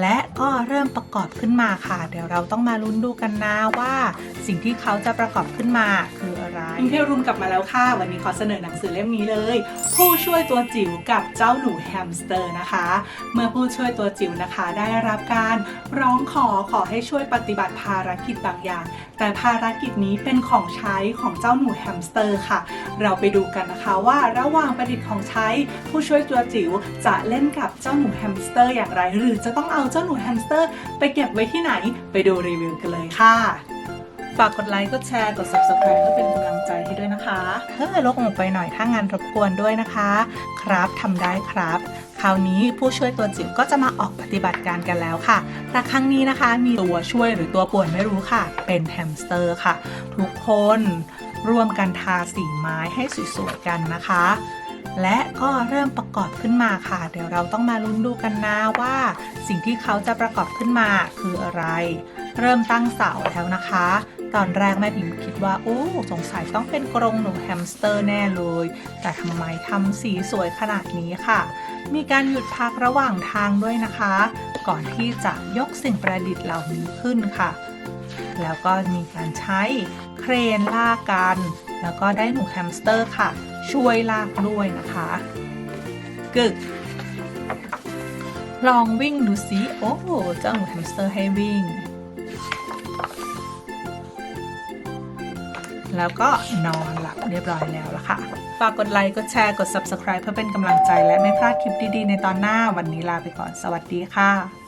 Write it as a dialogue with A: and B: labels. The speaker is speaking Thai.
A: และก็เริ่มประกอบขึ้นมาค่ะ เดี๋ยวเราต้องมาลุ้นดูกันนะว่า สิ่งที่เขาจะประกอบขึ้นมาคืออะไรเที่ยวรุมกลับมาแล้วค่ะ วันนี้ขอเสนอหนังสือเล่มนี้เลย ผู้ช่วยตัวจิ๋วกับเจ้าหนูแฮมสเตอร์นะคะ เมื่อผู้ช่วยตัวจิ๋วนะคะ ได้รับการร้องขอขอให้ช่วยปฏิบัติภารกิจบางอย่าง แต่ภารกิจนี้เป็นของใช้ของเจ้าหนูแฮมสเตอร์ค่ะ เราไปดูกันนะคะว่าระหว่างประดิษฐ์ของใช้ผู้ช่วยตัวจิ๋วจะเล่นกับเจ้าหนูแฮมสเตอร์อย่างไร หรือจะต้องเอาเจ้าหนูแฮมสเตอร์ ไปเก็บไว้ที่ไหนไปดูรีวิวกันเลยค่ะ ฝากกดไลค์ กดแชร์ กด subscribe เพื่อเป็นกำลัง นะคะเฮ้ยลกออกไปหน่อยถ้างานรบกวนด้วยนะคะ ครับทำได้ครับ คราวนี้ผู้ช่วยตัวจิ๋วก็จะมาออกปฏิบัติการกันแล้วค่ะ แต่ครั้งนี้นะคะมีตัวช่วยหรือตัวป่วนไม่รู้ค่ะ เป็นแฮมสเตอร์ค่ะ ทุกคนร่วมกันทาสีไม้ให้สวยๆกันนะคะ และก็เริ่มประกอบขึ้นมาค่ะ เดี๋ยวเราต้องมาลุ้นดูกันนะว่า สิ่งที่เขาจะประกอบขึ้นมาคืออะไร เริ่มตั้งเสาแล้วนะคะ ตอนแรกแม่พิมพ์คิดว่าโอ้สงสัยต้องเป็นกรงหนูแฮมสเตอร์แน่เลย แต่ทำไมทำสีสวยขนาดนี้ค่ะ มีการหยุดพักระหว่างทางด้วยนะคะ ก่อนที่จะยกสิ่งประดิษฐ์เหล่านี้ขึ้นค่ะ แล้วก็มีการใช้เครนลากกัน แล้วก็ได้หนูแฮมสเตอร์ค่ะ ช่วยลากด้วยนะคะกึกลองวิ่งดูสิโอ้เจ้าหนูแฮมสเตอร์ให้วิ่ง แล้วก็นอนหลับเรียบร้อยแล้วละค่ะ ฝากกดไลค์ กดแชร์ กด Subscribe เพื่อเป็นกำลังใจและไม่พลาดคลิปดีๆ ในตอนหน้าวันนี้ลาไปก่อน สวัสดีค่ะ